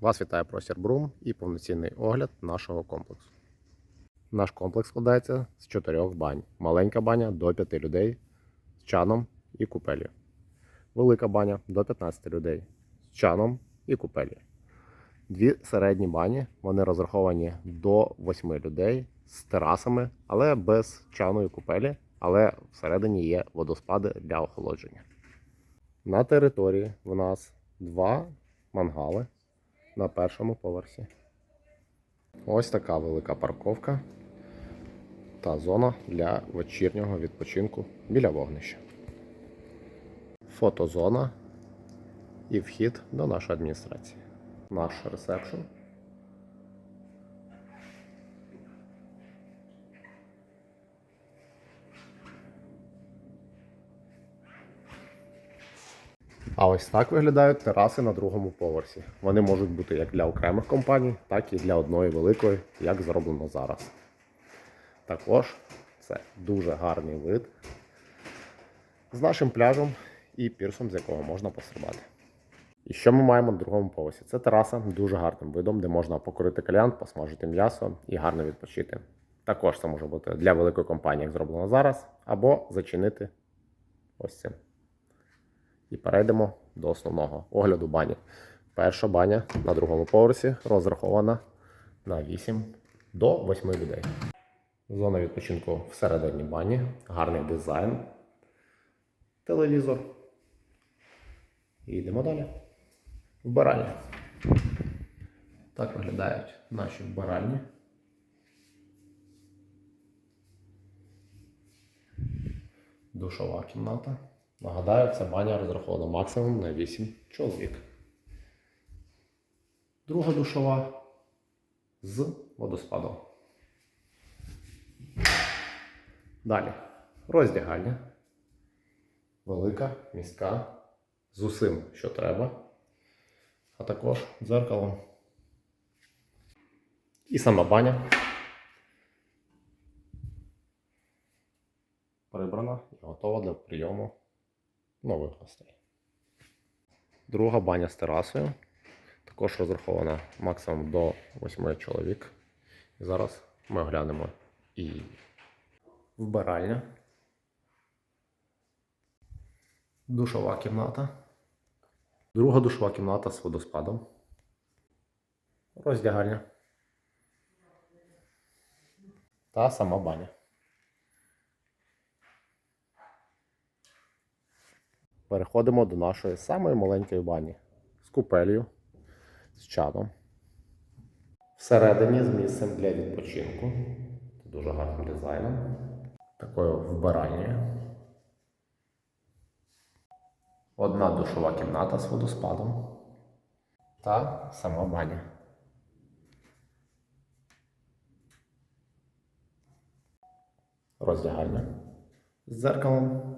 Вас вітає простір Брум і повноцінний огляд нашого комплексу. Наш комплекс складається з чотирьох бань. Маленька баня до 5 людей з чаном і купелью. Велика баня до 15 людей з чаном і купелью. Дві середні бані, вони розраховані до 8 людей з терасами, але без чану і купелі, але всередині є водоспади для охолодження. На території в нас два мангали на першому поверсі. Ось така велика парковка та зона для вечірнього відпочинку біля вогнища. Фотозона і вхід до нашої адміністрації. Наш ресепшн. А ось так виглядають тераси на другому поверсі. Вони можуть бути як для окремих компаній, так і для одної великої, як зроблено зараз. Також це дуже гарний вид з нашим пляжем і пірсом, з якого можна пострибати. І що ми маємо на другому поверсі? Це тераса дуже гарним видом, де можна покурити кальян, посмажити м'ясо і гарно відпочити. Також це може бути для великої компанії, як зроблено зараз, або зачинити ось цим. І перейдемо до основного огляду бані. Перша баня на другому поверсі розрахована на 8 до 8 людей. Зона відпочинку всередині бані, гарний дизайн, телевізор. І йдемо далі. Вбиральня. Так виглядають наші вбиральні. Душова кімната. Нагадаю, ця баня розрахована максимум на 8 чоловік. Друга душова з водоспадом. Далі. Роздягальня. Велика, міська, з усім, що треба. А також дзеркалом. І сама баня. Прибрана і готова для прийому нових гостей. Друга баня з терасою. Також розрахована максимум до 8 чоловік. Зараз ми оглянемо і вбиральня. Душова кімната. Друга душова кімната з водоспадом. Роздягальня. Та сама баня. Переходимо до нашої самої маленької бані з купелью, з чадом. Всередині з місцем для відпочинку. Дуже гарним дизайном. Такою вбиральнею. Одна душова кімната з водоспадом. Та сама баня. Роздягальня з дзеркалом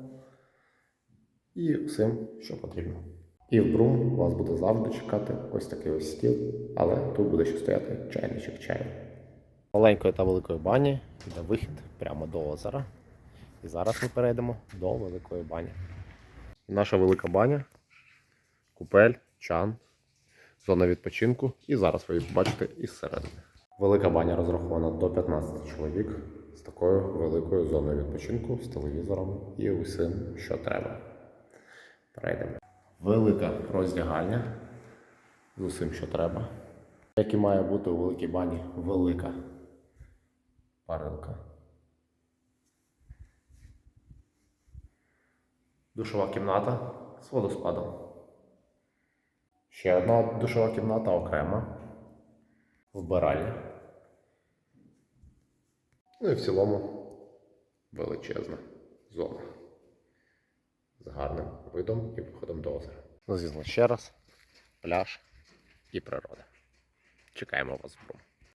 і всім, що потрібно. І в Брум вас буде завжди чекати ось такий ось стіл, але тут буде ще стояти чайничок чаю. Маленької та великої бані йде вихід прямо до озера. І зараз ми перейдемо до великої бані. Наша велика баня, купель, чан, зона відпочинку. І зараз ви її побачите із середини. Велика баня розрахована до 15 чоловік з такою великою зоною відпочинку, з телевізором і усім, що треба. Перейдемо. Велика роздягальня з усім, що треба. Як і має бути у великій бані велика парилка. Душова кімната з водоспадом. Ще одна душова кімната окрема. Вбиральня. Ну і в цілому величезна зона з гарним видом і виходом до озера. Ну, звісно, ще раз, пляж і природа. Чекаємо вас в Брум.